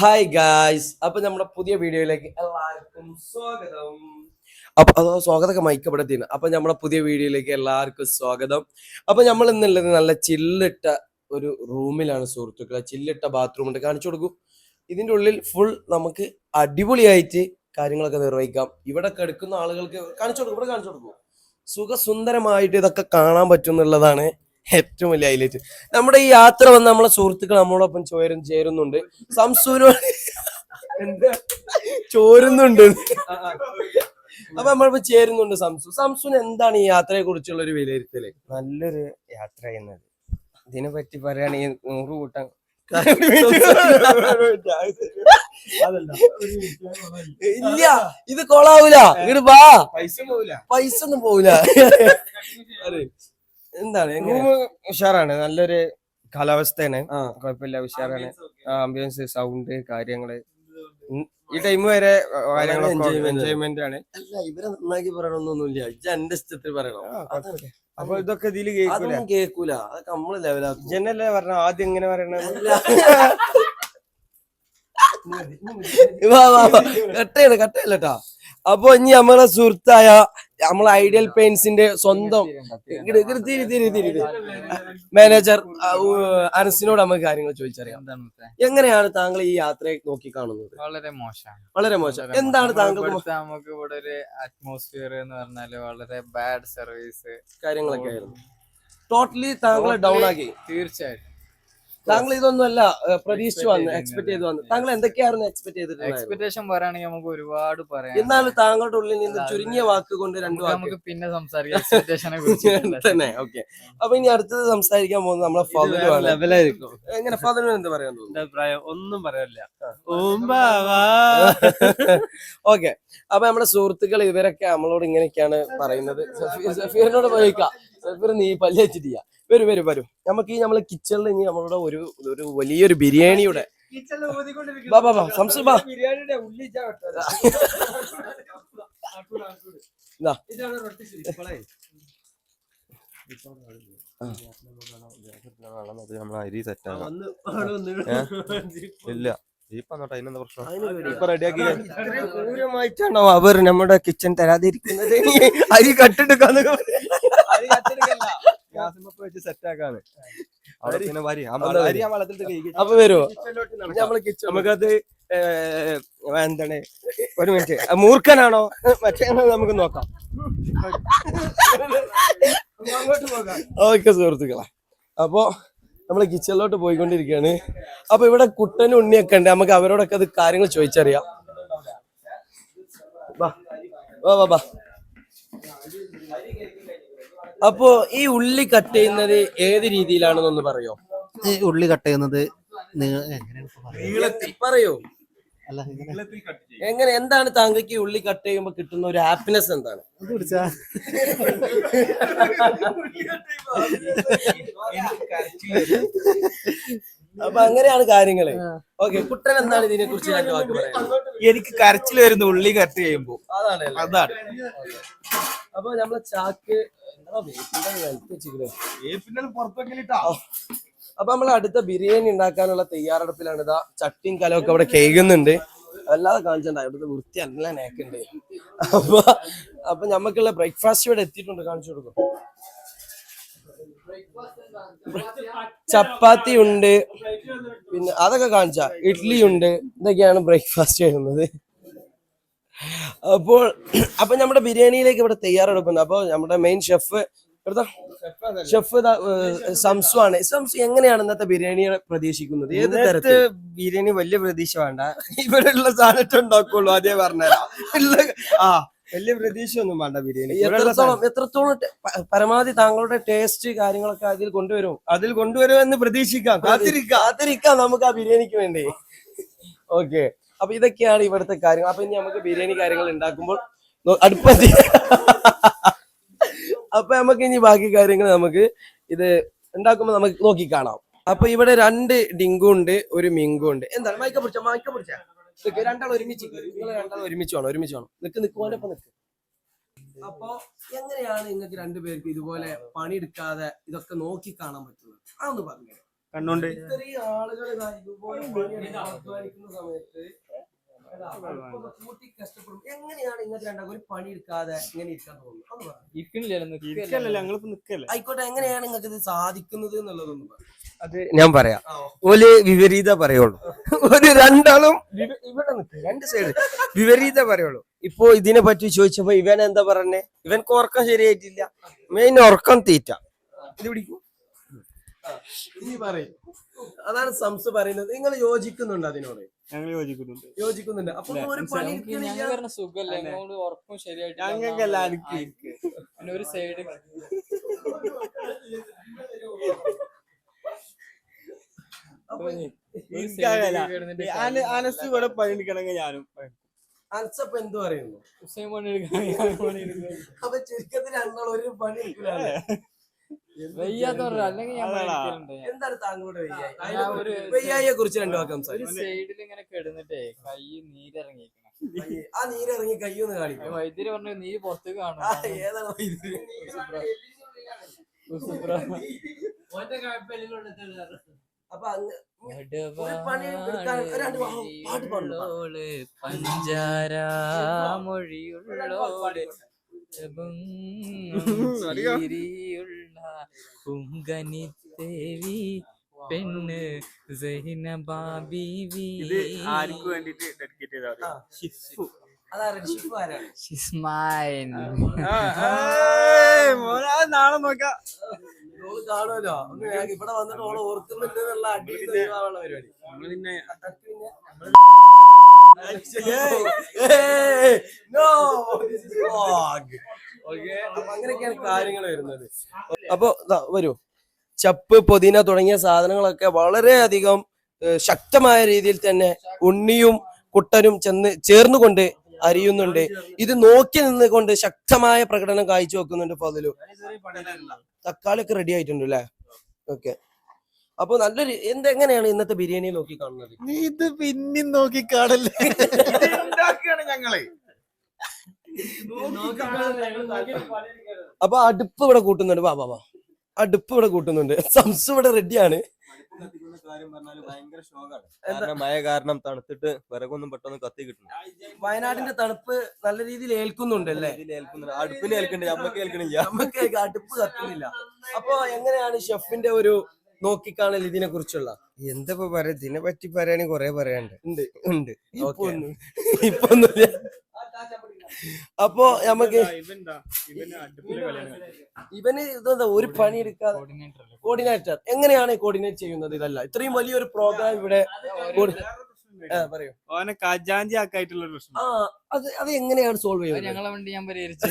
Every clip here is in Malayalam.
ഹായ് ഗായ്സ് അപ്പൊ നമ്മുടെ പുതിയ വീഡിയോയിലേക്ക് എല്ലാവർക്കും സ്വാഗതം. അപ്പൊ അതോ സ്വാഗതമൊക്കെ മയക്കപ്പെടുത്തിയാണ് അപ്പൊ നമ്മുടെ പുതിയ വീഡിയോയിലേക്ക് എല്ലാവർക്കും സ്വാഗതം. അപ്പൊ നമ്മൾ ഇന്നുള്ളത് നല്ല ചില്ലിട്ട ഒരു റൂമിലാണ് സുഹൃത്തുക്കളെ. ചില്ലിട്ട ബാത്റൂം ഉണ്ട്. കാണിച്ചു കൊടുക്കൂ. ഇതിന്റെ ഉള്ളിൽ ഫുൾ നമുക്ക് അടിപൊളിയായിട്ട് കാര്യങ്ങളൊക്കെ നിർവഹിക്കാം. ഇവിടെ കിടക്കുന്ന ആളുകൾക്ക് കാണിച്ചു കൊടുക്കും. ഇവിടെ കാണിച്ചു കൊടുക്കൂ. സുഖസുന്ദരമായിട്ട് ഇതൊക്കെ കാണാൻ പറ്റും എന്നുള്ളതാണ് ഏറ്റവും വലിയ ഹൈലൈറ്റ് നമ്മുടെ ഈ യാത്ര വന്ന് നമ്മളെ സുഹൃത്തുക്കൾ നമ്മളോടൊപ്പം ചോരും ചേരുന്നുണ്ട്. സംസൂനോട് എന്താ? ചോരുന്നുണ്ട്. അപ്പൊ നമ്മളിപ്പോ ചേരുന്നുണ്ട് സംസു. സംസുന് എന്താണ് ഈ യാത്രയെ കുറിച്ചുള്ള ഒരു വിലയിരുത്തൽ? നല്ലൊരു യാത്ര ചെയ്യുന്നത്. ഇതിനെ പറ്റി പറയുകയാണെങ്കിൽ നൂറ് കൂട്ടം ഇല്ല. ഇത് കൊളാവൂല ഇങ്ങോട്ട് വാ. പൈസ പോവില്ല പൈസ ഒന്നും പോവില്ല. എന്താണ്? റൂം ഉഷാറാണ് നല്ലൊരു കാലാവസ്ഥയാണ്. ആ. കുഴപ്പമില്ല ഉഷാറാണ്. ആംബിയൻസ് സൗണ്ട് കാര്യങ്ങൾ. ഈ ടൈം വരെ എൻജോയ്മെന്റ് ആണ്. അല്ല ഇവരെ നന്നാക്കി പറയണമെന്നൊന്നുമില്ല ഇജ്ജ് എന്റെ ഇഷ്ടത്തിൽ പറയണം. അപ്പൊ ഇതൊക്കെ ഇതിൽ കേൾക്കൂല കേൾക്കൂല അതൊക്കെ നമ്മൾ ലെവലാക്കും ജനല്ലേ പറഞ്ഞ ആദ്യം ഇങ്ങനെ പറയണ വാ, വാ, വാ. കട്ടയാണ് കട്ടയല്ലട്ടാ അപ്പൊ ഇനി നമ്മളെ സുഹൃത്തായ നമ്മളെ ഐഡിയൽ പെയിന്റ്സിന്റെ സ്വന്തം തിരി തിരി തിരി. മാനേജർ അനസിനോട് നമുക്ക് കാര്യങ്ങൾ ചോദിച്ചറിയാം. എങ്ങനെയാണ് താങ്കൾ ഈ യാത്രയെ നോക്കി കാണുന്നത്? വളരെ മോശമാണ്. വളരെ മോശം. എന്താണ് താങ്കൾ നമുക്ക് ഇവിടെ ഒരു അറ്റ്മോസ്ഫിയർ എന്ന് പറഞ്ഞാൽ വളരെ ബാഡ് സർവീസ് കാര്യങ്ങളൊക്കെ ആയിരുന്നു. ടോട്ടലി താങ്കളെ ഡൗൺ ആക്കി. തീർച്ചയായിട്ടും. താങ്കൾ ഇതൊന്നുമല്ല പ്രതീക്ഷിച്ചു വന്ന്. എക്സ്പെക്ട് ചെയ്ത് വന്ന്. താങ്കൾ എന്തൊക്കെയായിരുന്നു എക്സ്പെക്ട് ചെയ്തിട്ടുള്ളത്? എക്സ്പെക്ടേഷൻ പറയുകയാണെങ്കിൽ നമുക്ക് ഒരുപാട് പറയാം. എന്നാലും താങ്കളുടെ ഉള്ളിൽ നിന്ന് ചുരുങ്ങിയ വാക്ക് കൊണ്ട് രണ്ടു നമുക്ക് പിന്നെ സംസാരിക്കാം. എക്സ്പെക്ടേഷനെ കുറിച്ച് തന്നെ ഓക്കെ അപ്പൊ ഇനി അടുത്തത് സംസാരിക്കാൻ പോകുന്നത് നമ്മളെ ഫതിലുമാണ് എങ്ങനെ? ഫതിലിന് എന്ത് പറയാൻ തോന്നുന്നു? അഭിപ്രായം ഒന്നും പറയാനില്ല. ഓക്കെ അപ്പൊ നമ്മുടെ സുഹൃത്തുക്കൾ ഇവരൊക്കെ നമ്മളോട് ഇങ്ങനെയൊക്കെയാണ് പറയുന്നത്. സഫീറിനോട് ചോദിക്കാം സഫീർ നീ പല്ല് വെച്ചിട്ടില്ല വരും വരും വരും. നമുക്ക് ഈ നമ്മളെ കിച്ചണിൽ ഇനി നമ്മളുടെ ഒരു ഒരു വലിയൊരു ബിരിയാണിയുടെ ബാ ബാ ബാ സംശയം അരി സെറ്റാണ് ഇല്ല. റെഡിയാക്കി. നമ്മുടെ കിച്ചൺ തരാതിരിക്കുന്നത്? അരി കട്ടെടുക്കാന്ന് അപ്പൊ വരുമോ നമുക്കത് എന്താണ്? ഒരു മിനിറ്റ്. മൂർഖനാണോ? മറ്റേ നമുക്ക് നോക്കാം. ഓക്കെ സുഹൃത്തുക്കളെ. അപ്പോ നമ്മൾ കിച്ചണിലോട്ട് പോയിക്കൊണ്ടിരിക്കുകയാണ് അപ്പൊ ഇവിടെ കുട്ടനും ഉണ്ണിയൊക്കെ ഉണ്ട്. നമുക്ക് അവരോടൊക്കെ അത് കാര്യങ്ങൾ ചോദിച്ചറിയാം. വാ. വാ വാ, വാ. അപ്പോ ഈ ഉള്ളി കട്ട് ചെയ്യുന്നത് ഏത് രീതിയിലാണെന്നൊന്ന് പറയോ? ഈ ഉള്ളി കട്ട് ചെയ്യുന്നത് നിങ്ങൾ? പറയോ. അല്ല ഇങ്ങനെ എങ്ങനെ? എന്താണ് താങ്കൾക്ക് ഈ ഉള്ളി കട്ട് ചെയ്യുമ്പോൾ കിട്ടുന്ന ഒരു ഹാപ്പിനെസ് എന്താണ്? ഇത് പിടിച്ചാ? അപ്പൊ അങ്ങനെയാണ് കാര്യങ്ങൾ. ഓക്കെ കുട്ടൻ എന്താണ് ഇതിനെ കുറിച്ച് രണ്ട് വാക്ക് പറയാൻ എനിക്ക് കരച്ചിൽ വരുന്നു ഉള്ളി കട്ട് ചെയ്യുമ്പോ. അതാണ്. അതാണ്. അപ്പൊ നമ്മളെ ചാക്ക് അപ്പൊ നമ്മൾ അടുത്ത ബിരിയാണി ഉണ്ടാക്കാനുള്ള തയ്യാറെടുപ്പിലാണ്. ഇതാ ചട്ടിയും കലമൊക്കെ അവിടെ കേൾക്കുന്നുണ്ട് അല്ലാതെ കാണിച്ചിട്ടുണ്ട് ഇവിടുത്തെ വൃത്തി നല്ല നേക്കുണ്ട് അപ്പൊ അപ്പൊ നമുക്കുള്ള ബ്രേക്ക്ഫാസ്റ്റ് ഇവിടെ എത്തിയിട്ടുണ്ട്. കാണിച്ചു കൊടുക്കും. ചപ്പാത്തി ഉണ്ട്. പിന്നെ അതൊക്കെ കാണിച്ച. ഇഡ്ഡലി ഉണ്ട്. ഇതൊക്കെയാണ് ബ്രേക്ക്ഫാസ്റ്റ് വരുന്നത് അപ്പോൾ അപ്പൊ നമ്മുടെ ബിരിയാണിയിലേക്ക് ഇവിടെ തയ്യാറെടുപ്പുണ്ട് അപ്പൊ നമ്മുടെ മെയിൻ ഷെഫ് ഷെഫ് സംസു ആണ്. സംസു എങ്ങനെയാണ് ഇന്നത്തെ ബിരിയാണിയെ പ്രതീക്ഷിക്കുന്നത്? ഏത് തരത്തിൽ? ബിരിയാണി വലിയ പ്രതീക്ഷ വേണ്ട. ഇവിടെ ഉള്ള സാധനം ഉണ്ടാക്കുള്ളൂ. അതേ പറഞ്ഞുതരാം. ആ. വലിയ പ്രതീക്ഷയൊന്നും വേണ്ട ബിരിയാണി എത്രത്തോളം എത്രത്തോളം പരമാവധി താങ്കളുടെ ടേസ്റ്റ് കാര്യങ്ങളൊക്കെ അതിൽ കൊണ്ടുവരും? അതിൽ കൊണ്ടുവരുമെന്ന് പ്രതീക്ഷിക്കാം. കാത്തിരിക്കാം. കാത്തിരിക്കാം നമുക്ക് ആ ബിരിയാണിക്ക് വേണ്ടി. ഓക്കെ അപ്പൊ ഇതൊക്കെയാണ് ഇവിടുത്തെ കാര്യങ്ങൾ. അപ്പൊ ഇനി നമുക്ക് ബിരിയാണി കാര്യങ്ങൾ ഉണ്ടാക്കുമ്പോൾ അടുപ്പത്തി അപ്പൊ നമുക്ക് ഇനി ബാക്കി കാര്യങ്ങൾ നമുക്ക് ഇത് ഉണ്ടാക്കുമ്പോൾ നമുക്ക് നോക്കി കാണാം. അപ്പൊ ഇവിടെ രണ്ട് ഡിങ്കും ഉണ്ട് ഒരു മിങ്കും ഉണ്ട് എന്താണ് പിടിച്ച? മയക്ക പിടിച്ച? നിക്ക് രണ്ടാൾ ഒരുമിച്ച് നിങ്ങൾ രണ്ടാൾ ഒരുമിച്ച് വേണം ഒരുമിച്ച് വേണം. നിക്ക് നിക്കുവാനൊപ്പം നിക്ക്. അപ്പൊ എങ്ങനെയാണ് നിങ്ങൾക്ക് രണ്ടുപേർക്ക് ഇതുപോലെ പണിയെടുക്കാതെ ഇതൊക്കെ നോക്കി കാണാൻ പറ്റുന്നത്? അതൊന്ന് പറഞ്ഞു. കണ്ണുണ്ട്. ഇത്രയും ആളുകൾ ഇതുപോലെ പണിയെടുത്ത് അധ്വാനിക്കുന്ന സമയത്ത് കൂട്ടി കഷ്ടപ്പെടും എങ്ങനെയാണ് ഇങ്ങനത്തെ രണ്ടാക്കും ഒരു പണി എടുക്കാതെ ഇങ്ങനെ ഇരിക്കാൻ തോന്നുന്നു ആയിക്കോട്ടെ എങ്ങനെയാണ് നിങ്ങൾക്ക് ഇത് സാധിക്കുന്നത് എന്നുള്ളതൊന്നും. അത് ഞാൻ പറയാം. ഓൽ വിപരീത പറയുള്ളൂ. ഒരു രണ്ടാളും ഇവിടെ നിൽക്കും രണ്ട് സൈഡ് വിപരീത പറയുള്ളൂ. ഇപ്പൊ ഇതിനെ പറ്റി ചോദിച്ചപ്പോ ഇവൻ എന്താ പറഞ്ഞേ? ഇവൻക്ക് ഉറക്കം ശരിയായിട്ടില്ല. മെയിൻ ഉറക്കം തീറ്റ. ഇത് പിടിക്കും. അതാണ് സംസ് പറയുന്നത്. നിങ്ങൾ യോജിക്കുന്നുണ്ട് അതിനോട്? ഞങ്ങൾ യോജിക്കുന്നുണ്ട്. യോജിക്കുന്നുണ്ട്. അപ്പൊ ഒരു പണി സുഖല്ലേ ഞങ്ങളോട് ഉറക്കും ശരിയായിട്ട് ഞങ്ങൾക്കല്ല എനിക്ക് പിന്നെ ഒരു സൈഡ് അനസ് ഇവിടെ പണിയെടുക്കണമെങ്കിൽ ഞാനും അൻസപ്പ് എന്ത് പറയുന്നു? ഹുസൈൻ പണിയെടുക്കാൻ അപ്പൊ ചുരുക്കത്തിൽ രണ്ടാൾ ഒരു പണി എടുക്കലാണ് വയ്യാത്ത പറഞ്ഞ അല്ലെങ്കിൽ ഞാൻ എന്താണ് താങ്കളുടെ വയ്യായി ഞാൻ ഒരു വയ്യായിയെ കുറിച്ച് രണ്ടു വാക്കം സൈഡിൽ ഇങ്ങനെ കിടന്നിട്ടേ കൈ നീരിറങ്ങിയിരിക്കണം ആ നീരിറങ്ങി കയ്യൊന്ന് കാണിക്കും. വൈദ്യര് പറഞ്ഞു നീര് പുറത്തേക്ക് കാണും. ഏതാണ് വൈദ്യുതി അപ്പൊ അങ്ങ് പഞ്ചാര മൊഴിയുള്ളോൾ പെണ്ണ് സൈനബാബീവി ബാബി ആർക്ക് വേണ്ടിട്ട് ഡെഡിക്കേറ്റ് ചെയ്ത നാളെ നോക്കാം. കാണുമല്ലോ? ഒന്ന് ഞാൻ ഇവിടെ വന്നിട്ട് ഓൾ ഓർക്കുന്നുണ്ട് എന്നുള്ള അടി ഒഴിവാനുള്ള പരിപാടി. പിന്നെ അങ്ങനെയൊക്കെയാണ് കാര്യങ്ങൾ വരുന്നത്. അപ്പൊ വരൂ. ചപ്പ് പൊതിന തുടങ്ങിയ സാധനങ്ങളൊക്കെ വളരെ അധികം ശക്തമായ രീതിയിൽ തന്നെ ഉണ്ണിയും കുട്ടനും ചെന്ന് ചേർന്നുകൊണ്ട് അരിയുന്നുണ്ട് ഇത് നോക്കി നിന്നുകൊണ്ട് ശക്തമായ പ്രകടനം കാഴ്ചവെക്കുന്നുണ്ട് ഫതിലു തക്കാളി ഒക്കെ റെഡി ആയിട്ടുണ്ട് അല്ലേ ഓക്കെ അപ്പൊ നല്ലൊരു എന്തെങ്ങനെയാണ് ഇന്നത്തെ ബിരിയാണി നോക്കി കാണുന്നത്? നീ ഇത് പിന്നെയും നോക്കി കാണല്ലേ? ഞങ്ങൾ? അപ്പൊ അടുപ്പ് ഇവിടെ കൂട്ടുന്നുണ്ട്. വാ വാ വാ. അടുപ്പ് ഇവിടെ കൂട്ടുന്നുണ്ട്. സംസ് ഇവിടെ റെഡിയാണ് കാര്യം പറഞ്ഞാൽ ഭയങ്കര ഷോക്കാണ് കാരണം മഴ കാരണം തണുത്തിട്ട് വിറകൊന്നും പെട്ടെന്ന് കത്തി കിട്ടുന്നു വയനാടിന്റെ തണുപ്പ് നല്ല രീതിയിൽ ഏൽക്കുന്നുണ്ട് അല്ലേ? ഏൽക്കുന്നുണ്ട്. അടുപ്പിന് ഏൽക്കുന്നുണ്ട് അമ്മയ്ക്ക് ഏൽക്കണില്ല അമ്മയ്ക്ക് അടുപ്പ് കത്തുന്നില്ല. അപ്പൊ എങ്ങനെയാണ് ഷെഫിന്റെ ഒരു നോക്കിക്കാണൽ ഇതിനെ കുറിച്ചുള്ള എന്താ ഇപ്പൊ പറയാ? ഇതിനെ പറ്റി പറയാണെങ്കിൽ കൊറേ പറയാണ്ട് ഉണ്ട്. ഉണ്ട്. ഇപ്പൊ ഇപ്പൊന്നും ഒന്നും. ഇപ്പൊ ഒന്നുമില്ല. അപ്പൊ നമുക്ക് ഇവന് ഇതെന്താ ഒരു പണി എടുക്കാതെ കോർഡിനേറ്റർ എങ്ങനെയാണ് കോർഡിനേറ്റ് ചെയ്യുന്നത് ഇതല്ല? ഇത്രയും വലിയൊരു പ്രോഗ്രാം ഇവിടെ പറയൂ. ഓനെ ആക്കായിട്ടുള്ള പ്രശ്നം. ആ അത് അത് എങ്ങനെയാണ് സോൾവ് ചെയ്യുന്നത്? ഞങ്ങളെ വണ്ടി ഞാൻ പരിഹരിച്ചു.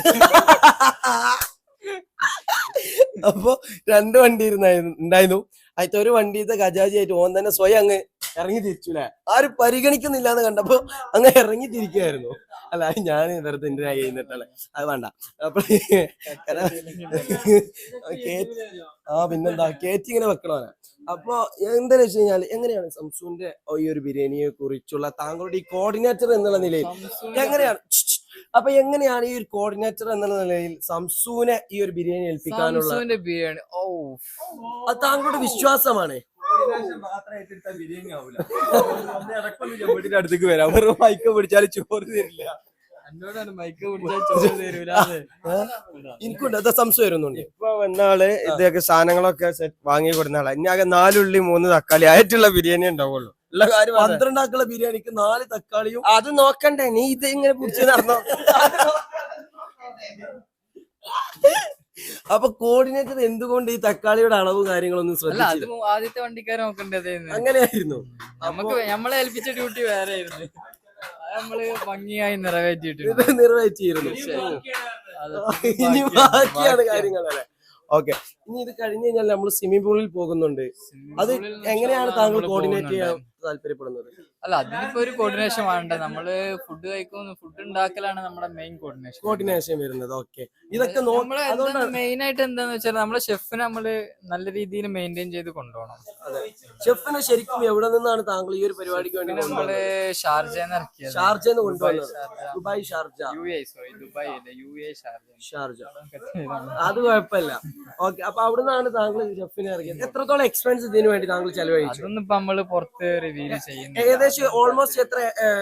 അപ്പൊ രണ്ട് വണ്ടി ഇരുന്നായിരുന്നു ഉണ്ടായിരുന്നു. അതിലത്തെ ഒരു വണ്ടിയത്തെ ഗജാജി ആയിട്ട് ഓൻ തന്നെ സ്വയം അങ്ങ് ഇറങ്ങി തിരിച്ചു അല്ലെ ആരും പരിഗണിക്കുന്നില്ല എന്ന് കണ്ടപ്പോ അങ്ങ് ഇറങ്ങി തിരിക്കായിരുന്നു അല്ല ഞാൻ വെറുതെ എന്റെ കഴിഞ്ഞിട്ടല്ലേ അത് വേണ്ട. അപ്പൊ ആ പിന്നെന്താ? കേറ്റി ഇങ്ങനെ വെക്കണോനാ അപ്പൊ എന്താണെന്ന് വെച്ച് കഴിഞ്ഞാൽ എങ്ങനെയാണ് സംസുവിന്റെ ഈ ഒരു ബിരിയാണിയെ കുറിച്ചുള്ള താങ്കളുടെ ഈ കോർഡിനേറ്റർ എന്നുള്ള നിലയിൽ എങ്ങനെയാണ്. അപ്പൊ എങ്ങനെയാണ് ഈ ഒരു കോർഡിനേറ്റർ എന്നുള്ള നിലയിൽ സംസുവിനെ ഈ ഒരു ബിരിയാണി ഏൽപ്പിക്കാനുള്ള ബിരിയാണി. ഓ അത് താങ്കളുടെ വിശ്വാസമാണ്. വീടിന്റെ അടുത്തേക്ക് വരാം വെറും മൈക്ക് പിടിച്ചാൽ ചോറ് തരില്ല. എന്നോടാണ് മൈക്ക് പിടിച്ചാൽ ചോറ് തരൂല. എനിക്കുണ്ട് അത് സംശയം വരുന്നുണ്ട്. ഇപ്പൊ വന്നാൾ ഇതൊക്കെ സാധനങ്ങളൊക്കെ വാങ്ങി കൊടുന്ന ആളാ. ഇനി ആകെ നാലുള്ളി മൂന്ന് തക്കാളി ആയിട്ടുള്ള ബിരിയാണി ഉണ്ടാവുള്ളൂ. പന്ത്രണ്ടാക്കുള്ള ബിരിയാണിക്ക് നാല് തക്കാളിയും അത് നോക്കണ്ടേ നീ ഇത് ഇങ്ങനെ പിടിച്ച് നടന്നോ? അപ്പൊ കോർഡിനേറ്റർ എന്തുകൊണ്ട് ഈ തക്കാളിയുടെ അളവ് കാര്യങ്ങളൊന്നും അല്ല അത് ശ്രദ്ധിച്ചില്ല ആദ്യത്തെ വണ്ടിക്കാരെ നോക്കേണ്ടത് അങ്ങനെയായിരുന്നു. നമുക്ക് നമ്മളെ ഏൽപ്പിച്ച ഡ്യൂട്ടി വേറെ ആയിരുന്നു അത് നമ്മൾ ഭംഗിയായി നിറവേറ്റിയിട്ടുണ്ട്. നിറവേറ്റിയിരുന്നു. ഇനി ബാക്കിയാണ്. കാര്യങ്ങളല്ലേ? കാര്യങ്ങൾ അല്ലെ ഓക്കെ. ഇനി ഇത് കഴിഞ്ഞ് കഴിഞ്ഞാൽ നമ്മൾ സ്വിമ്മിംഗ് പൂളിൽ പോകുന്നുണ്ട്. അത് എങ്ങനെയാണ് താങ്കൾ കോർഡിനേറ്റ് ചെയ്യാൻ. താല്പര്യപ്പെടുന്നത്? അല്ല അതിനിപ്പോ ഒരു കോർഡിനേഷൻ വേണ്ട? നമ്മൾ ഫുഡ് കഴിക്കുന്നു. ഫുഡ് ഉണ്ടാക്കലാണ് നമ്മുടെ മെയിൻ കോർഡിനേഷൻ കോർഡിനേഷൻ വരുന്നത്. ഓക്കെ ഇതൊക്കെ മെയിൻ ആയിട്ട് എന്താന്ന് വെച്ചാൽ നമ്മളെ ഷെഫിനെ നമ്മൾ നല്ല രീതിയിൽ മെയിന്റെയിൻ ചെയ്ത് കൊണ്ടുപോകണം. ഷെഫിനെ ശരിക്കും എവിടെ നിന്നാണ് താങ്കൾ ഈ ഒരു പരിപാടിക്ക് വേണ്ടി നമ്മൾ ഷാർജന്ന് ഇറക്കിയത്. ഷാർജന്ന് കൊണ്ടുപോകുന്നത്. Dubai Sharjah. U A sorry Dubai അല്ല? U A Sharjah. ഷാർജ. അത് കുഴപ്പമില്ല. ഓക്കെ അപ്പൊ അപ്പൊ അവിടുന്നാണ് താങ്കൾ ഷെഫിനെ ഇറങ്ങിയത്? എത്രത്തോളം എക്സ്പെൻസ് ഇതിനു വേണ്ടി താങ്കൾ ചെലവഴിച്ചു? അതൊന്നും ഇപ്പൊ നമ്മൾ പുറത്ത് റിവീൽ ചെയ്യുന്നില്ല. ഏകദേശം ഓൾമോസ്റ്റ് എത്ര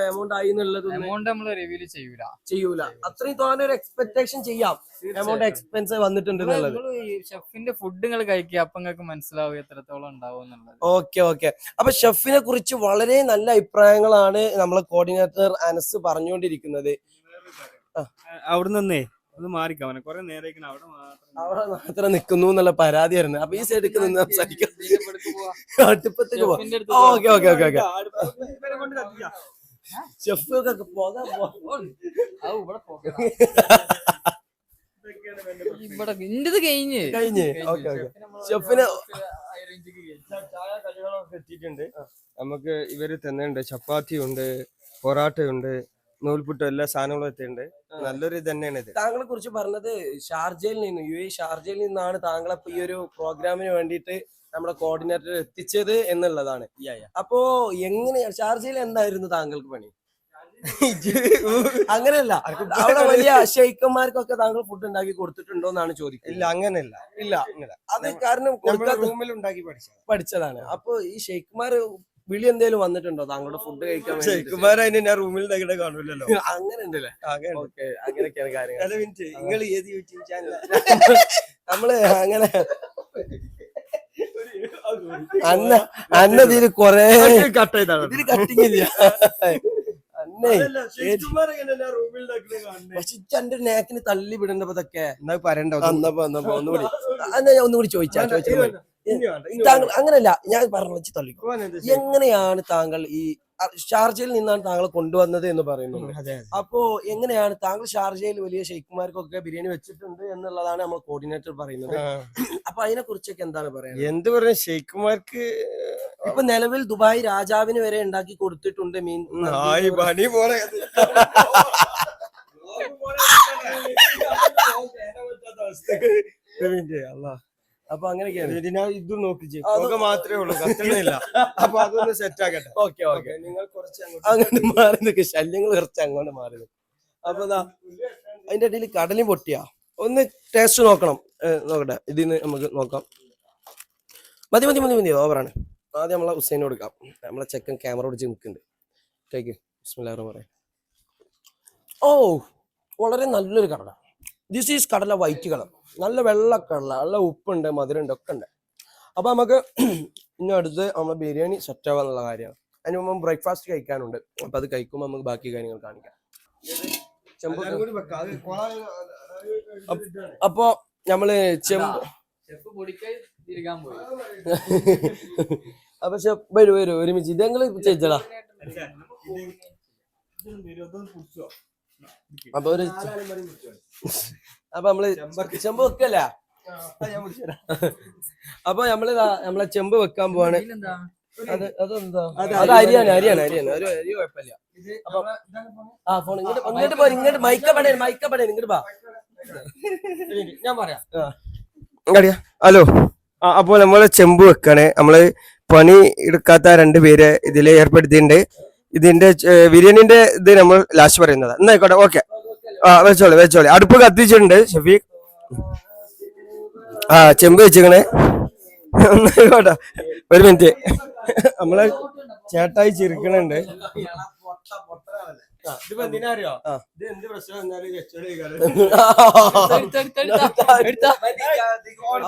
എമൗണ്ട് ആയി എന്നുള്ളത് എമൗണ്ട് നമ്മൾ റിവീൽ ചെയ്യൂല. ചെയ്യൂല. അത്രയും തോന്നുന്ന ഒരു എക്സ്പെക്ടേഷൻ ചെയ്യാം. എമൗണ്ട് എക്സ്പെൻസ് വന്നിട്ടുണ്ട് എന്നുള്ളത്. ഷെഫിന്റെ ഫുഡ് നിങ്ങൾ കഴിക്കുക അപ്പൊ നിങ്ങൾക്ക് മനസ്സിലാവും എത്രത്തോളം ഉണ്ടാവും എന്നുള്ളത്. Okay okay. അപ്പൊ ഷെഫിനെ കുറിച്ച് വളരെ നല്ല അഭിപ്രായങ്ങളാണ് നമ്മളെ കോർഡിനേറ്റർ അനസ് പറഞ്ഞുകൊണ്ടിരിക്കുന്നത്. അവിടെ നിന്നേ ഒന്ന് മാറിക്കവനെ കൊറേ നേരം അവിടെ മാത്രം അവിടെ മാത്രം നിൽക്കുന്നു എന്നുള്ള പരാതിയായിരുന്നു. അപ്പൊ ഈ സൈഡിൽ നിന്ന് സംസാരിക്കാം. അടുപ്പത്തേക്ക് okay okay okay okay. Chef ഒക്കെ പോകാൻ പോ- ഔ, ഇവിടെ പോകാം. ഇവിടെ ഇന്റത് കഴിഞ്ഞ്. കഴിഞ്ഞ്. Okay okay. കടികളൊക്കെ എത്തിയിട്ടുണ്ട്. നമുക്ക് ഇവർ തന്നെയുണ്ട്. ചപ്പാത്തി ഉണ്ട് പൊറാട്ടയുണ്ട്. നൂൽപുട്ട് എല്ലാ സാധനങ്ങളും എത്തിയിട്ടുണ്ട്. നല്ലൊരു ഇത് തന്നെയാണ് ഇത്. താങ്കളെ കുറിച്ച് പറഞ്ഞത് ഷാർജയിൽ നിന്ന് യു എ ഷാർജയിൽ നിന്നാണ് താങ്കളെ ഈ ഒരു പ്രോഗ്രാമിന് വേണ്ടിയിട്ട് നമ്മുടെ കോർഡിനേറ്റർ എത്തിച്ചത് എന്നുള്ളതാണ്. അപ്പോ എങ്ങനെയാ ഷാർജയിൽ എന്തായിരുന്നു താങ്കൾക്ക് പണി? അങ്ങനെയല്ല. അവിടെ വലിയ ഷെയ്ക്കന്മാർക്കൊക്കെ താങ്കൾ ഫുഡ് ഉണ്ടാക്കി കൊടുത്തിട്ടുണ്ടോ എന്നാണ് ചോദിക്കുന്നത്. ഇല്ല അങ്ങനെയല്ല. ഇല്ല. അത് കാരണം റൂമിൽ ഉണ്ടാക്കി പഠിച്ചത് പഠിച്ചതാണ്. അപ്പൊ ഈ ഷെയ്ഖ്മാർ വിളി എന്തേലും വന്നിട്ടുണ്ടോ? താങ്കളുടെ ഫുഡ് കഴിക്കാൻ അതിന് ഞാൻ റൂമിൽ ഉണ്ടാക്കിയിട്ട് കാണൂലല്ലോ. അങ്ങനെ ഉണ്ടല്ലേ ഓക്കെ അങ്ങനെയൊക്കെയാണ് കാര്യങ്ങൾ. മിനിറ്റ്. നിങ്ങൾ ഏത് യൂട്യൂബ് ചാനൽ നമ്മൾ അങ്ങനെ അന്ന അന്ന ഇതിൽ കൊറേ കട്ട് ചെയ്താണ്. ഇതിൽ കട്ടിങ് ഇല്ല. അന്നേ പക്ഷെ നേക്കിന് തള്ളി വിടേണ്ടപ്പോ ഇതൊക്കെ. എന്നാ പറയണ്ടോ അന്നപ്പോ അന്നപ്പോ ഒന്നുകൂടി അന്ന് ഞാൻ ഒന്നുകൂടി ചോദിച്ചാ ചോദിച്ചാ. താങ്കൾ അങ്ങനല്ല ഞാൻ പറഞ്ഞു വെച്ച് തള്ളി എങ്ങനെയാണ് താങ്കൾ ഈ ഷാർജയിൽ നിന്നാണ് താങ്കൾ കൊണ്ടുവന്നത് എന്ന് പറയുന്നത്? അപ്പോ എങ്ങനെയാണ് താങ്കൾ ഷാർജയിൽ വലിയ ഷെയ്ഖുമാർക്കൊക്കെ ബിരിയാണി വെച്ചിട്ടുണ്ട് എന്നുള്ളതാണ് നമ്മൾ കോർഡിനേറ്റർ പറയുന്നത്. അപ്പൊ അതിനെ കുറിച്ചൊക്കെ എന്താണ് പറയുന്നത് എന്ത് പറയുന്നത് ഷെയ്ഖുമാർക്ക് ഇപ്പൊ നിലവിൽ ദുബായ് രാജാവിന് വരെ ഉണ്ടാക്കി കൊടുത്തിട്ടുണ്ട് മീൻ. പണി പോലെ അപ്പൊ അങ്ങനെയൊക്കെയാണ്. ഇത് നോക്കിച്ച് പുക മാത്രമേ ഉള്ളൂ കത്തണില്ല അപ്പൊ അതൊന്ന് സെറ്റ് ആക്കട്ടെ. Okay okay. നിങ്ങൾ കുറച്ച് അങ്ങോട്ട് മാറി നിൽക്കും. ശല്യങ്ങൾ കുറച്ച് അങ്ങോട്ട് മാറി നിൽക്കും. അപ്പൊ അതിന്റെ ഇടയിൽ കടലും പൊട്ടിയാ? ഒന്ന് ടേസ്റ്റ് നോക്കണം. നോക്കട്ടെ. ഇതിന് നമുക്ക് നോക്കാം. മതി മതി മതി മതി. ഓവറാണ് ആദ്യം നമ്മളെ ഹുസൈന് കൊടുക്കാം. നമ്മളെ ചെക്കൻ ക്യാമറ പിടിച്ച് നിൽക്കുന്നുണ്ട്. ടേക്ക് ബിസ്മില്ലാഹിർ പറയാം. ഓ വളരെ നല്ലൊരു കടല. This is kadala white colour നല്ല വെള്ള കടല നല്ല ഉപ്പുണ്ട് മധുരമുണ്ട് ഒക്കെ ഉണ്ട്. അപ്പൊ നമുക്ക് ഇനി അടുത്ത് നമ്മളെ ബിരിയാണി സെറ്റ് ആവാന്നുള്ള കാര്യമാണ് അതിന് മുമ്പ് ബ്രേക്ക്ഫാസ്റ്റ് കഴിക്കാനുണ്ട്. അപ്പൊ അത് കഴിക്കുമ്പോൾ നമുക്ക് ബാക്കി കാര്യങ്ങൾ കാണിക്കാം. അപ്പൊ നമ്മൾ ചെമ്പ് അപ്പൊ വരൂ വരൂ ഒരുമിച്ച്. ഇതെങ്കിലും ചേച്ചടാ അപ്പൊ ഒരു അപ്പൊ നമ്മൾ ചെമ്പ് വെക്കല്ല? അപ്പൊ നമ്മൾ നമ്മളെ ചെമ്പ് വെക്കാൻ പോവാണ്? അത് അതെന്താ? അത് അരിയാണ് അരിയാണ്. അരിയാണ് ഒരു അരി കുഴപ്പമില്ല. അപ്പൊ ആ ഫോൺ ഇങ്ങോട്ട് ഇങ്ങോട്ട് പോ ഇങ്ങോട്ട് മൈക്ക മൈക്കപ്പെടേ ഇങ്ങോട്ട് പാ ഞാൻ പറയാം. അറിയാം ഹലോ. ആ അപ്പൊ നമ്മൾ ചെമ്പ് വെക്കാണ്. നമ്മൾ പണി എടുക്കാത്ത രണ്ട് പേര് ഇതിൽ ഏർപ്പെടുത്തിയിട്ടുണ്ട്. ഇതിന്റെ ബിരിയാണിന്റെ ഇത് നമ്മൾ ലാസ്റ്റ് പറയുന്നത്. എന്നായിക്കോട്ടെ ഓക്കെ ആ വെച്ചോളി വെച്ചോളി. അടുപ്പ് കത്തിച്ചിട്ടുണ്ട് ഷഫീഖ് ആ ചെമ്പ് വെച്ചിക്കണേ ഒന്നായിക്കോട്ടെ ഒരു മിനിറ്റ് നമ്മളെ ചേട്ടായി ചിരിക്കണുണ്ട്.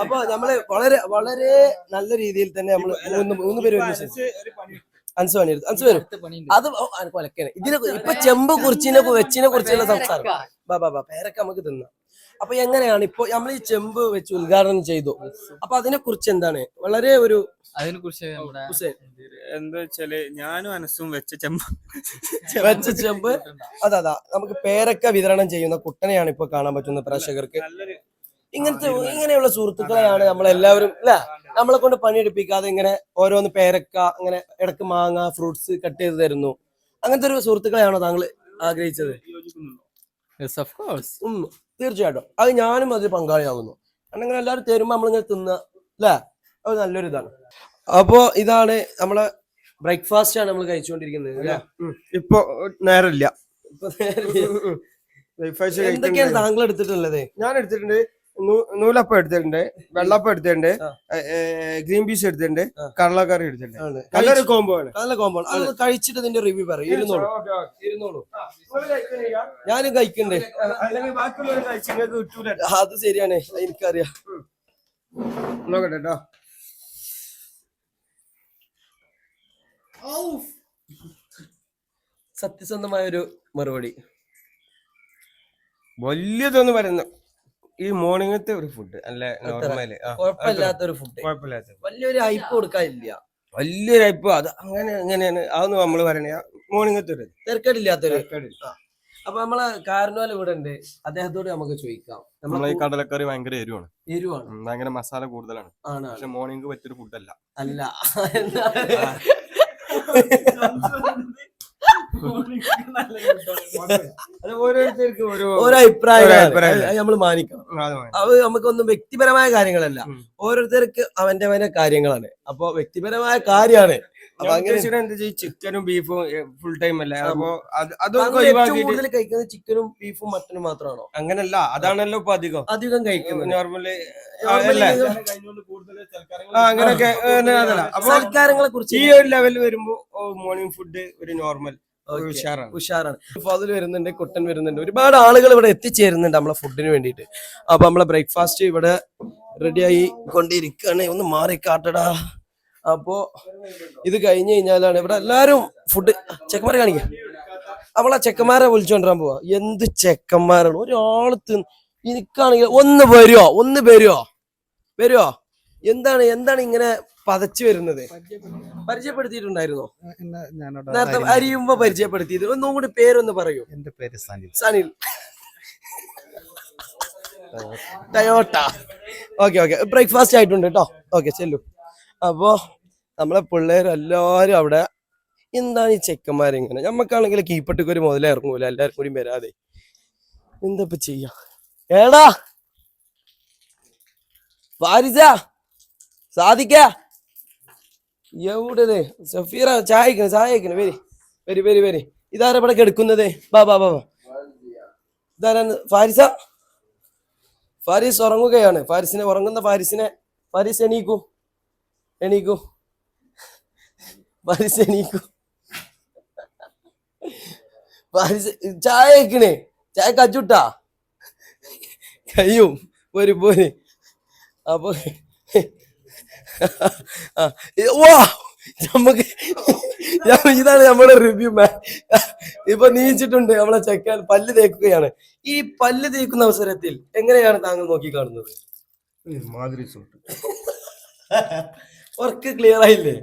അപ്പൊ നമ്മൾ വളരെ വളരെ നല്ല രീതിയിൽ തന്നെ നമ്മൾ മൂന്ന് മൂന്ന് പേര് ഒരുമിച്ച്. അൻസ് പണിയെടുത്തു അൻസ് വരും. അത് കൊലക്കനെ ഇതിനെ ഇപ്പൊ ചെമ്പ് കുറിച്ചിനെ വെച്ചിനെ കുറിച്ചുള്ള സംസാരം. ബാ ബാ ബാ പേരൊക്കെ നമുക്ക് തിന്നാം. അപ്പൊ എങ്ങനെയാണ് ഇപ്പൊ നമ്മൾ ഈ ചെമ്പ് വെച്ച് ഉദ്ഘാടനം ചെയ്തു. അപ്പൊ അതിനെ കുറിച്ച് എന്താണ്? വളരെ ഒരു അതിനെ കുറിച്ച് എന്താ വെച്ചാൽ ഞാനും അനസും വെച്ച ചെമ്പ്. വെച്ച ചെമ്പ്. അതാ അതാ. നമുക്ക് പേരൊക്കെ വിതരണം ചെയ്യുന്ന കുട്ടനെയാണ് ഇപ്പൊ കാണാൻ പറ്റുന്ന പ്രേക്ഷകർക്ക്. നല്ലൊരു ഇങ്ങനത്തെ ഇങ്ങനെയുള്ള സുഹൃത്തുക്കളെയാണ് നമ്മളെല്ലാവരും അല്ല നമ്മളെ കൊണ്ട് പണിയെടുപ്പിക്കാതെ ഇങ്ങനെ ഓരോന്ന് പേരക്ക അങ്ങനെ ഇടയ്ക്ക് മാങ്ങ ഫ്രൂട്ട്സ് കട്ട് ചെയ്ത് തരുന്നു. അങ്ങനത്തെ ഒരു സുഹൃത്തുക്കളെയാണോ താങ്കൾ ആഗ്രഹിച്ചത്? തീർച്ചയായിട്ടും. അത് ഞാനും അതിൽ പങ്കാളിയാകുന്നു കാരണം ഇങ്ങനെ എല്ലാവരും തരുമ്പോൾ നമ്മളിങ്ങനെ തിന്ന അല്ലേ? അത് നല്ലൊരു ഇതാണ്. അപ്പോ ഇതാണ് നമ്മളെ ബ്രേക്ക്ഫാസ്റ്റ് ആണ് നമ്മൾ കഴിച്ചുകൊണ്ടിരിക്കുന്നത് ഇപ്പൊ നേരമില്ല. ഇപ്പൊ നേരെ ബ്രേക്ക്ഫാസ്റ്റ് എന്തൊക്കെയാണ് താങ്കൾ എടുത്തിട്ടുള്ളത്? ഞാൻ എടുത്തിട്ടുണ്ട് നൂലപ്പം എടുത്തിട്ടുണ്ട് വെള്ളപ്പം എടുത്തിട്ടുണ്ട്. ഗ്രീൻ പീസ് എടുത്തിട്ടുണ്ട് കള്ളക്കറി കടലക്കറി എടുത്തിട്ടുണ്ട്. നല്ലൊരു കോംബോ ആണ്. നല്ല കോമ്പൗണ്ട് അത് കഴിച്ചിട്ട് നിന്റെ റിവ്യൂ പറയും. ഇരുന്നോളൂ. ഇരുന്നോളൂ. ഞാനും കഴിക്കണ്ടേ. അത് ശരിയാണ്. എനിക്കറിയാം. നോക്കട്ടെ കേട്ടോ സത്യസന്ധമായ ഒരു മറുപടി. വലിയതൊന്നും പറയുന്നു ഈ മോർണിംഗത്തെ ഒരു ഫുഡ് അല്ല നോർമൽ കുഴപ്പമില്ലാത്തൊരു ഫുഡ് കുഴപ്പമില്ലാത്ത വലിയൊരു ഹൈപ്പ് കൊടുക്കാനില്ല. വലിയൊരു ഹൈപ്പ് അത് അങ്ങനെ എങ്ങനെയാണ് അതൊന്നും നമ്മൾ പറയണേ മോർണിംഗത്തെ ഒരു തിരക്കേടില്ലാത്തൊരു തരക്കേടില്ല. അപ്പൊ നമ്മളെ കാരണവല ഇവിടെ ഉണ്ട്. അദ്ദേഹത്തോട് നമുക്ക് ചോദിക്കാം. നമ്മളെ ഈ കടലക്കറി ഭയങ്കര എരിവാണ്. എരിവാണ്. ഭയങ്കര മസാല കൂടുതലാണ്. പക്ഷെ മോർണിംഗ് പറ്റിയൊരു ഫുഡല്ല അല്ല. അത് ഓരോരുത്തർക്ക് ഓരോ ഓരോ അഭിപ്രായം നമ്മൾ മാനിക്കണം. അത് നമുക്കൊന്നും വ്യക്തിപരമായ കാര്യങ്ങളല്ല. ഓരോരുത്തർക്ക് അവന്റെ അവന്റെ കാര്യങ്ങളാണ്. അപ്പൊ വ്യക്തിപരമായ കാര്യമാണ്. ചിക്കനും ബീഫും ഫുൾ ടൈം അല്ലേ? അപ്പോ കൂടുതൽ കഴിക്കുന്നത് ചിക്കനും ബീഫും മട്ടനും മാത്രമാണോ? അങ്ങനല്ല. അതാണല്ലോ ഇപ്പൊ അധികം. അധികം കഴിക്കുന്നത്. നോർമലി അങ്ങനെയൊക്കെ സൽക്കാരങ്ങളെ കുറിച്ച് ഈ ഒരു ലെവലിൽ വരുമ്പോ മോർണിംഗ് ഫുഡ് ഒരു നോർമൽ. ഉഷാറാണ്. ഫാദിൽ വരുന്നുണ്ട് കുട്ടൻ വരുന്നുണ്ട്. ഒരുപാട് ആളുകൾ ഇവിടെ എത്തിച്ചേരുന്നുണ്ട് നമ്മളെ ഫുഡിന് വേണ്ടിയിട്ട്. അപ്പൊ നമ്മളെ ബ്രേക്ക്ഫാസ്റ്റ് ഇവിടെ റെഡിയായി കൊണ്ടിരിക്കുകയാണ്. ഒന്ന് മാറി കാട്ടടാ. അപ്പോ ഇത് കഴിഞ്ഞു കഴിഞ്ഞാലാണ് ഇവിടെ എല്ലാരും ഫുഡ് ചെക്കന്മാരെ കാണിക്കാം. അവളെ ചെക്കന്മാരെ വിളിച്ചോണ്ടിരാൻ പോവാ. എന്ത് ചെക്കന്മാരാണ്? തിന്ന് എനിക്കാണെങ്കിൽ ഒന്ന് വരുവോ? ഒന്ന് വരുവോ? വരുവോ? എന്താണ് എന്താണ് ഇങ്ങനെ പതച്ചു വരുന്നത്? പരിചയപ്പെടുത്തിയിട്ടുണ്ടായിരുന്നോ? നേരത്തെ. അരിയുമ്പോ പരിചയപ്പെടുത്തിയത് ഒന്നും കൂടി പേരൊന്ന് പറയൂ. എന്റെ പേര് Sanil. Sanil. Toyota. Okay okay. Breakfast ആയിട്ടുണ്ട് കേട്ടോ. ഓക്കെ ചെല്ലു. അപ്പോ നമ്മളെ പിള്ളേരെല്ലാരും അവിടെ എന്താണ് ഈ ചെക്കന്മാരിങ്ങനെ നമ്മക്കാണെങ്കിൽ കീപ്പട്ടിക്ക് ഒരു മുതലേ ഇറങ്ങൂല. എല്ലാരും കൂടി വരാതെ. എന്താ ഇപ്പൊ ചെയ്യാ? ഏടാ വാരിസ സാധിക്ക! എവിടെ സഫീറ ചായക്കണ് ചായക്കണ് വരി വരി വരി വരി. ഇതാരാ ഇവിടെ കിടക്കുന്നത്? ബാ ബാ ബാ ഇതാരാണ് ഫാരിസ? ഫാരിസ് ഉറങ്ങുകയാണ്. ഫാരിസിനെ ഉറങ്ങുന്ന ഫാരിസിനെ ഫാരിസ് എണീക്കൂ. എണീക്കൂ. ഫാരിസ് എണീക്കൂ. ഫാരിസ് ചായ ചായ കച്ചുട്ടാ കയ്യും പോര് പോര്. അപ്പൊ വാ! നമുക്ക് ഇതാണ് നമ്മുടെ റിവ്യൂ മാൻ ഇപ്പൊ നീച്ചിട്ടുണ്ട് നമ്മളെ ചെക്കാൻ പല്ല് തേക്കുകയാണ്. ഈ പല്ല് തേക്കുന്ന അവസരത്തിൽ എങ്ങനെയാണ് താങ്കൾ നോക്കി കാണുന്നത് മാതിരി സൂട്ട് വർക്ക് ക്ലിയർ ആയില്ലേ?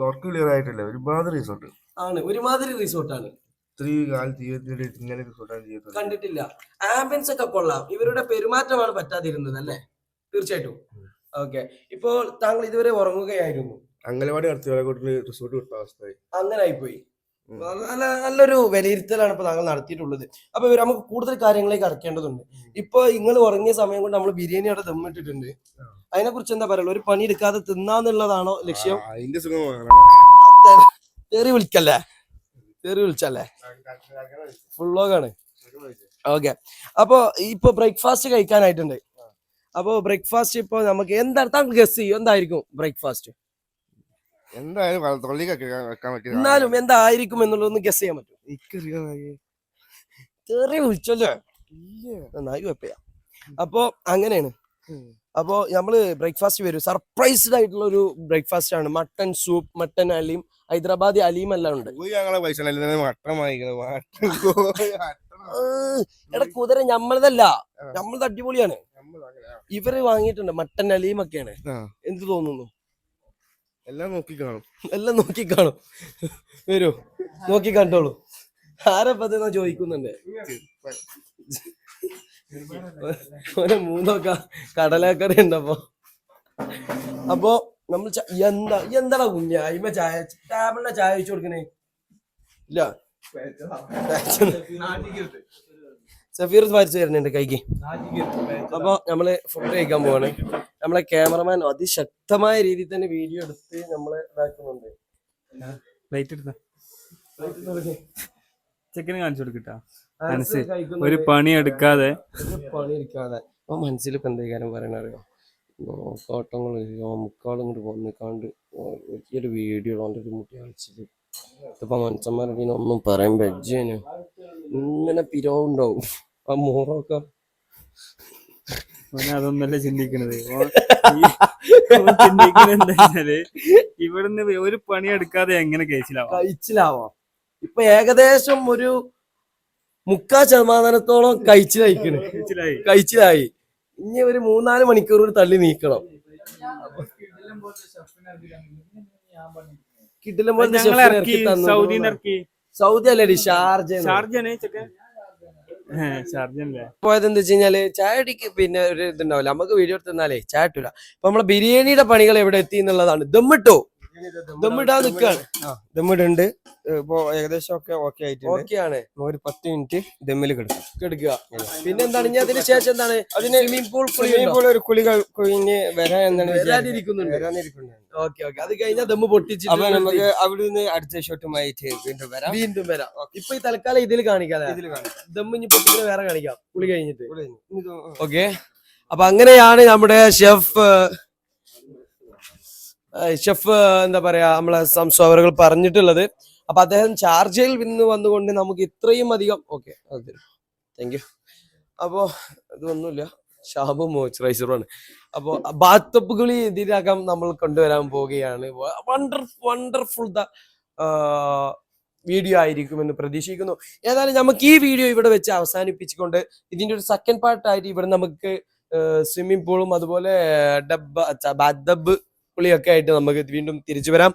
വർക്ക് ക്ലിയർ ആയിട്ടില്ല ഒരുപാട് റിസോർട്ട് ആണ് ഒരുമാതിരി റിസോർട്ടാണ് കണ്ടിട്ടില്ല. ആംബിയൻസ് ഒക്കെ കൊള്ളാം. ഇവരുടെ പെരുമാറ്റമാണ് പറ്റാതിരുന്നത് അല്ലേ? തീർച്ചയായിട്ടും. ഓക്കെ. ഇപ്പോൾ താങ്കൾ ഇതുവരെ ഉറങ്ങുകയായിരുന്നു. അംഗനവാടി നടത്തിയവരെ കൊണ്ട് റിസോർട്ട് കിട്ടുന്ന അവസ്ഥയായി. അങ്ങനെ ആയിപ്പോയി ഉം. നല്ല നല്ലൊരു വിലയിരുത്തലാണ് ഇപ്പൊ താങ്കൾ നടത്തിയിട്ടുള്ളത്. അപ്പൊ ഇവർ നമുക്ക് കൂടുതൽ കാര്യങ്ങളിലേക്ക് അടക്കേണ്ടതുണ്ട് ഇപ്പൊ നിങ്ങൾ ഉറങ്ങിയ സമയം കൊണ്ട് നമ്മൾ ബിരിയാണി അവിടെ ദമ്മിട്ടിട്ടുണ്ട്. അതിനെ കുറിച്ച് എന്താ പറയുക ഒരു പണി എടുക്കാതെ തിന്നാന്നുള്ളതാണോ ലക്ഷ്യം? അതിന്റെ സുഖം കേറി തെറി വിളിക്കല്ലേ? തെറി വിളിച്ചല്ലേ? ഫുൾ ലോഗാണ് ഓക്കെ. അപ്പോ ഇപ്പൊ ബ്രേക്ക്ഫാസ്റ്റ് കഴിക്കാനായിട്ടുണ്ട്. അപ്പോ ബ്രേക്ക്ഫാസ്റ്റ് ഇപ്പൊ നമുക്ക് എന്താണ് താങ്കൾ ഗസ് ചെയ്യും. എന്തായിരിക്കും ബ്രേക്ക്ഫാസ്റ്റ് എന്തായാലും വള- തൊള്ളിക്കൊക്കെ വെക്കാൻ പറ്റിയ എന്നാലും എന്തായിരിക്കും എന്നുള്ളതൊന്ന് ഗസ് ചെയ്യാൻ പറ്റും. തെറി വിളിച്ചല്ലേ. നന്നായി അങ്ങനെയാണ്. അപ്പോ നമ്മൾ ബ്രേക്ക്ഫാസ്റ്റ് വരും. സർപ്രൈസ്ഡ് ആയിട്ടുള്ള ഒരു ബ്രേക്ക്ഫാസ്റ്റ് ആണ്. Mutton soup mutton haleem Hyderabadi haleem എല്ലാം ഉണ്ട്. എടാ കുതിര ഞമ്മളതല്ല. ഞമ്മളത് നമ്മളത് അടിപൊളിയാണ്. നമ്മൾ. ഇവർ വാങ്ങിയിട്ടുണ്ട് മട്ടൻ അലീം ഒക്കെയാണ് എന്ത് തോന്നുന്നു? എല്ലാം നോക്കി കാണും. എല്ലാം നോക്കി കാണും. വരൂ നോക്കി കണ്ടോളൂ. ആരപ്പത് ഞാൻ ചോദിക്കുന്നുണ്ട്? ഒരു മൂന്നൊക്കെ കടലക്കറി ഉണ്ടപ്പോ. അപ്പോ നമ്മൾ എന്താ എന്താടാ കുഞ്ഞ? അയിമ ചായ ടാബിളിന്റെ ചായ വെച്ചു കൊടുക്കണേ? ഇല്ല. സഫീർ വരച്ചു തരുന്നുണ്ട് കൈക്ക്. അപ്പൊ നമ്മൾ ഫുഡ് കഴിക്കാൻ പോവാണ്. നമ്മളെ ക്യാമറമാൻ അതിശക്തമായ രീതിയിൽ തന്നെ വീഡിയോ എടുത്ത് നമ്മളെ ഇതാക്കുന്നുണ്ട്. ലൈറ്റ് എടുത്ത? ചെക്കന് കാണിച്ചു കൊടുക്കട്ടാ. മനസ്സിൽ. ഒരു പണി എടുക്കാതെ. ഒരു പണി എടുക്കാതെ. അപ്പൊ മനസ്സിൽ ഇപ്പൊ എന്തെങ്കിലും പറയണ അറിയോ മുക്കാളും ഇങ്ങോട്ട് വന്നിക്കാണ്ട് വലിയൊരു വീഡിയോ കൊണ്ടൊരു ഒരു മുട്ടി കളിച്ചത് ഇതിപ്പോ മനുഷ്യന്മാരുടെ ഒന്നും പറയാൻ വെജേനു ഇങ്ങനെ പിരോണ്ടാവും ആ മോറൊക്കെ. അതൊന്നല്ല ചിന്തിക്കണത്. ഇവിടുന്ന് ഒരു പണി എടുക്കാതെ എങ്ങനെ കഴിച്ചിലാവാം? കഴിച്ചിലാവാം. ഇപ്പൊ ഏകദേശം ഒരു മുക്കാ ശതമാനത്തോളം കഴിച്ചിലായിക്കണ്. കഴിച്ചിലായി. കഴിച്ചിലായി. ഇനി ഒരു മൂന്നാൽ മണിക്കൂർ കൂടി തള്ളി നീക്കണം. കിട്ടില്ല ഞങ്ങൾ ഇറക്കി സൗദിന്ന് ഇറക്കി. സൗദി അല്ലേ ഷാർജ ഷാർജാണ് ചെക്കൻ പോയത് എന്താ വെച്ച് കഴിഞ്ഞാൽ ചായടിക്ക് പിന്നെ ഒരു ഇതുണ്ടാവില്ല. നമുക്ക് വീഡിയോ എടുത്ത് ചായ ഇട്ടില്ല അപ്പൊ നമ്മളെ ബിരിയാണിയുടെ പണികൾ എവിടെ എത്തി എന്നുള്ളതാണ്. ദമ്മിട്ടോ? ദമ്മിടാ നിക്കാണ്. ദമ്മിടുണ്ട്. ഇപ്പൊ ഏകദേശം ഒക്കെ ഓക്കെ ആയിട്ട് ഓക്കെ ആണ്. ഒരു പത്ത് മിനിറ്റ് ദമ്മിൽ കിടക്കും. കിടക്കുക. പിന്നെ എന്താണ് ഇനി അതിന് ശേഷം എന്താണ്? അതിന് സ്വിമ്മിംഗ് പൂൾ ഇപ്പോൾ ഒരു കുളി കഴിഞ്ഞ് വരാൻ എന്താണ്? വരാനിരിക്കുന്നുണ്ട്. വരാനിരിക്കുന്നുണ്ട്. ഓക്കെ ഓക്കെ അത് കഴിഞ്ഞാൽ ദമ്മ് പൊട്ടിച്ചിട്ട് അപ്പൊ നമുക്ക് അവിടുന്ന് അടുത്ത ഷോട്ടുമായിട്ട് വീണ്ടും വരാം. വീണ്ടും വരാം. ഇപ്പൊ ഈ തൽക്കാലം ഇതിൽ കാണിക്കാതെ ഇതിൽ ദമ്മ് ഇനി പൊട്ടിച്ചിട്ട് വേറെ കാണിക്കാം. കുളി കഴിഞ്ഞിട്ട്. ഓക്കെ അപ്പൊ അങ്ങനെയാണ് നമ്മുടെ ഷെഫ് ഷെഫ് എന്താ പറയാ നമ്മളെ സംസ്വാവറുകൾ പറഞ്ഞിട്ടുള്ളത്. അപ്പൊ അദ്ദേഹം ചാർജയിൽ നിന്ന് വന്നുകൊണ്ട് നമുക്ക് ഇത്രയും അധികം ഓക്കെ താങ്ക് യു അപ്പോ ഇതൊന്നുമില്ല ഷാബും മോയ്സ്ചറൈസറുമാണ്. അപ്പോൾ കുളി ഇതിനകം നമ്മൾ കൊണ്ടുവരാൻ പോവുകയാണ്. വണ്ടർ വണ്ടർഫുൾ ദ വീഡിയോ ആയിരിക്കുമെന്ന് പ്രതീക്ഷിക്കുന്നു. ഏതായാലും നമുക്ക് ഈ വീഡിയോ ഇവിടെ വെച്ച് അവസാനിപ്പിച്ചുകൊണ്ട് ഇതിന്റെ ഒരു സെക്കൻഡ് പാർട്ടായിട്ട് ഇവിടെ നമുക്ക് സ്വിമ്മിംഗ് പൂളും അതുപോലെ ഡബ്ബ ബാത്ത് കുളിയൊക്കെ ആയിട്ട് നമുക്ക് വീണ്ടും തിരിച്ചു വരാം.